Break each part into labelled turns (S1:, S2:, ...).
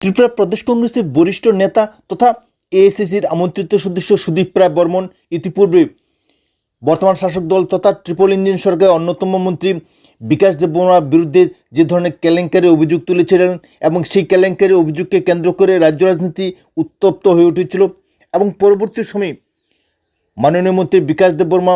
S1: ত্রিপুরা প্রদেশ কংগ্রেসের বরিষ্ঠ নেতা তথা এএসএসির আমন্ত্রিত সদস্য সুদীপ রায় বর্মন ইতিপূর্বে বর্তমান শাসক দল তথা ট্রিপল ইঞ্জিন সরকারের অন্যতম মন্ত্রী বিকাশ দেববর্মার বিরুদ্ধে যে ধরনের কেলেঙ্কারি অভিযোগ তুলেছিলেন এবং সেই কেলেঙ্কারি অভিযোগকে কেন্দ্র করে রাজ্য রাজনীতি উত্তপ্ত হয়ে উঠেছিল এবং পরবর্তী সময়ে মাননীয় মন্ত্রী বিকাশ দেববর্মা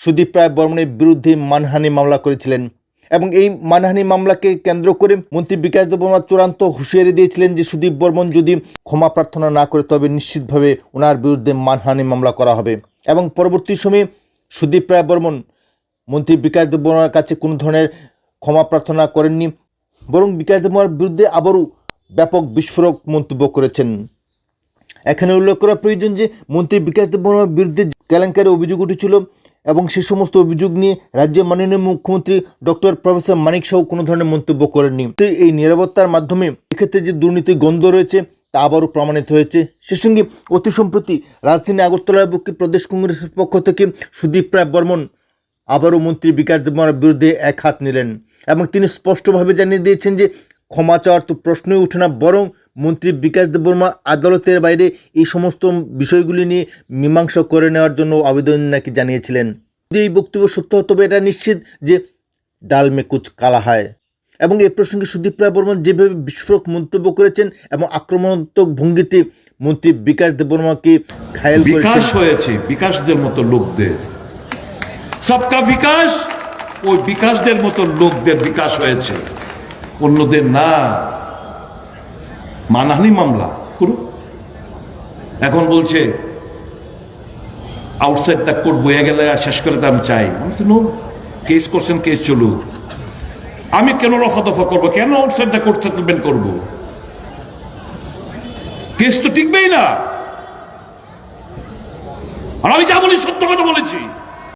S1: সুদীপ রায় বর্মনের বিরুদ্ধে মানহানি মামলা করেছিলেন। এবং এই মানহানি মামলাকে কেন্দ্র করে মন্ত্রী বিকাশ দেববর্মা চূড়ান্ত হুঁশিয়ারি দিয়েছিলেন যে সুদীপ বর্মন যদি ক্ষমা প্রার্থনা না করে, তবে নিশ্চিতভাবে ওনার বিরুদ্ধে মানহানি মামলা করা হবে। এবং পরবর্তী সময়ে সুদীপ রায় বর্মন মন্ত্রী বিকাশ দেববর্মার কাছে কোনো ধরনের ক্ষমা প্রার্থনা করেননি, বরং বিকাশ দেববর্মার বিরুদ্ধে আবারও ব্যাপক বিস্ফোরক মন্তব্য করেছেন। এখানে উল্লেখ করা প্রয়োজন যে মন্ত্রী বিকাশ দেববর্মার বিরুদ্ধে কেলেঙ্কারি অভিযোগ উঠেছিল এবং সে সমস্ত অভিযোগ নিয়ে রাজ্যের মাননীয় মুখ্যমন্ত্রী ডক্টর প্রফেসর মানিক সাহু কোনো ধরনের মন্তব্য করেননি। এই নিরাপত্তার মাধ্যমে এক্ষেত্রে যে দুর্নীতি গন্ধ রয়েছে, তা আবারও প্রমাণিত হয়েছে। সে সঙ্গে অতি সম্প্রতি রাজধানী আগরতলার বুকে প্রদেশ কংগ্রেসের পক্ষ থেকে সুদীপ রায় বর্মন আবারও মন্ত্রী বিকাশ দেববর্মার বিরুদ্ধে এক হাত নিলেন এবং তিনি স্পষ্টভাবে জানিয়ে দিয়েছেন যে ক্ষমা চাওয়ার তো প্রশ্নই উঠে না, বরং মন্ত্রী বিকাশ দেববর্মা আদালতের বাইরে এই সমস্ত বিষয়গুলি নিয়ে মীমাংসা করে নেওয়ার জন্য আবেদন নাকি জানিয়েছিলেন। যদি এই বক্তব্য সত্য তবে এটা নিশ্চিত যে ডাল মে কুচ কালা হয়। এবং এই প্রসঙ্গে সুদীপ রায় বর্মন যেভাবে বিস্ফোরক মন্তব্য করেছেন এবং আক্রমণাত্মক ভঙ্গিতে মন্ত্রী বিকাশ দেববর্মাকে ঘায়েল
S2: বিকাশ হয়েছে, বিকাশদের মতো লোকদের। সবকা বিকাশ? ওই বিকাশদের মতো লোকদের বিকাশ হয়েছে। অন্যদের না মানহানি মামলা করুন এখন বলছে আউটসাইড দ্য কোর্ট বয়ে গেলে শেষ করে তো আমি চাই। আমি কেস করছেন কেস চলুক। আমি কেন রফা দফা করব? কেন আউটসাইড দ্য কোর্ট সেটেলমেন্ট করব? কেস তো টিকবেই না। আর আমি যা বলি সত্য কথা বলেছি।